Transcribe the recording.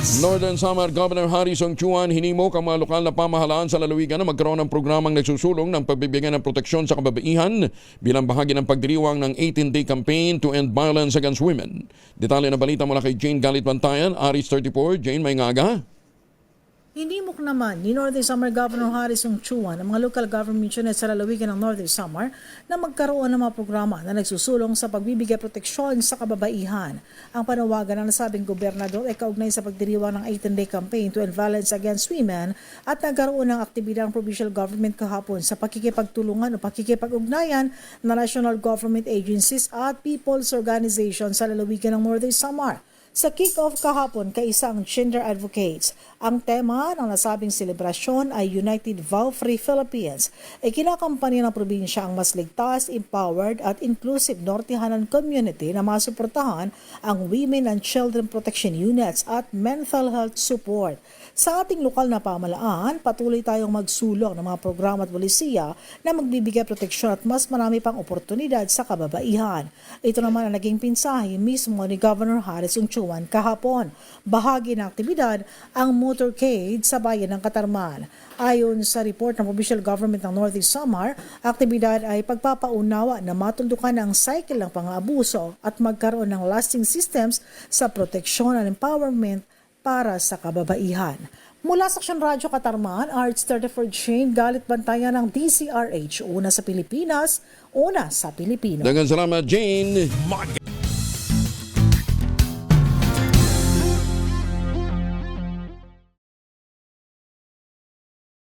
Plus. Northern Samar Governor Harrison Chuan hinimok ang mga lokal na pamahalaan sa lalawigan na magkaroon ng programang nagsusulong ng pagbibigyan ng proteksyon sa kababaihan bilang bahagi ng pagdiriwang ng 18-day campaign to end violence against women. Detalye na balita mula kay Jane Galit Bantayan, Aris 34. Jane, may ngaga? Hinimok naman ni Northern Samar Governor Harrison Chuan ang mga local government units sa lalawigan ng Northern Samar na magkaroon ng mga programa na nagsusulong sa pagbibigay proteksyon sa kababaihan. Ang panawagan ng nasabing gobernador ay kaugnay sa pagdiriwang ng 18-day campaign to end violence against women at nagkaroon ng aktibidad ng provincial government kahapon sa pakikipagtulungan o pakikipag-ugnayan na national government agencies at people's organizations sa lalawigan ng Northern Samar. Sa kick-off kahapon kay isang gender advocates, ang tema ng nasabing selebrasyon ay United Vow Free Philippines. E kinakampanya ng probinsya ang mas ligtas, empowered at inclusive Nortihanan community na masuportahan ang Women and Children Protection Units at mental health support. Sa ating lokal na pamalaan, patuloy tayong magsulong ng mga programa at polisiya na magbibigay proteksyon at mas marami pang oportunidad sa kababaihan. Ito naman ang naging pinsahe mismo ni Governor Harrison Chuan kahapon. Bahagi ng aktibidad ang motorcade sa bayan ng Katarman. Ayon sa report ng Provincial Government ng Northeast Samar, aktibidad ay pagpapaunawa na matuldukan ang cycle ng pang-aabuso at magkaroon ng lasting systems sa proteksyon at empowerment para sa kababaihan. Mula sa Aksyon Radyo Katarman, Arts 34 Chain, galit bantayan ng DCRH, una sa Pilipinas, una sa Pilipino. Dagan salamat, Jane. Mag